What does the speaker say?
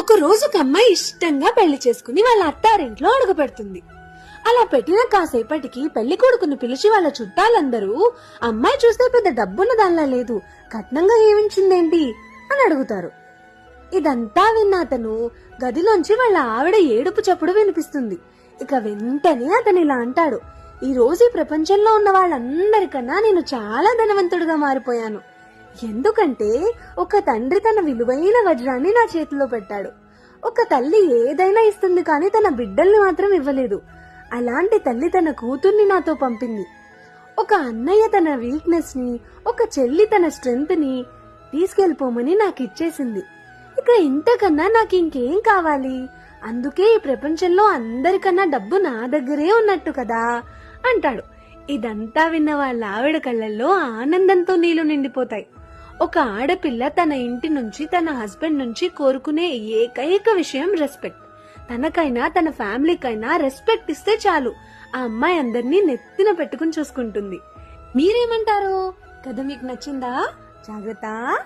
ఒక రోజు ఒక అమ్మాయి ఇష్టంగా పెళ్ళి చేసుకుని వాళ్ళ అత్తారింట్లో అడుగు పెడుతుంది అలా పెట్టిన కాసేపటికి పెళ్ళి కొడుకుని పిలిచి వాళ్ళ చుట్టాలందరూ అమ్మాయి చూస్తే పెద్ద డబ్బున్న దానిలా లేదు కట్నంగా ఏమించిందేంటి? అని అడుగుతారు. ఇదంతా విన్న అతను గదిలోంచి వాళ్ళ ఆవిడ ఏడుపు చప్పుడు వినిపిస్తుంది. ఇక వెంటనే అతను ఇలా అంటాడు ఈ రోజు ఈ ప్రపంచంలో ఉన్న వాళ్ళందరికన్నా నేను చాలా ధనవంతుడిగా మారిపోయాను. ఎందుకంటే ఒక తండ్రి తన విలువైన వజ్రాన్ని నా చేతిలో పెట్టాడు. ఒక తల్లి ఏదైనా ఇస్తుంది కానీ తన బిడ్డల్ని మాత్రం ఇవ్వలేదు. అలాంటి తల్లి తన కూతుర్ని నాతో పంపింది. ఒక అన్నయ్య తన వీక్నెస్ని ఒక చెల్లి తన స్ట్రెంగ్త్ని తీసుకెళ్ళిపోమని నాకు ఇచ్చేసింది ఇక ఇంతకన్నా నాకు ఇంకేం కావాలి? అందుకే ఈ ప్రపంచంలో అందరికన్నా డబ్బు నా దగ్గరే ఉన్నట్టు కదా అంటాడు. ఇదంతా విన్న వాళ్ళ ఆవిడ కళ్ళల్లో ఆనందంతో నీళ్ళు నిండిపోతాయి. ఒక ఆడపిల్ల తన ఇంటి నుంచి తన హస్బెండ్ నుంచి కోరుకునే ఏకైక విషయం రెస్పెక్ట్ తనకైనా తన ఫ్యామిలీకైనా రెస్పెక్ట్ ఇస్తే చాలు. ఆ అమ్మాయి అందరినీ నెత్తిన పెట్టుకుని చూసుకుంటుంది. మీరేమంటారు? కథ మీకు నచ్చిందా? జాగ్రత్త.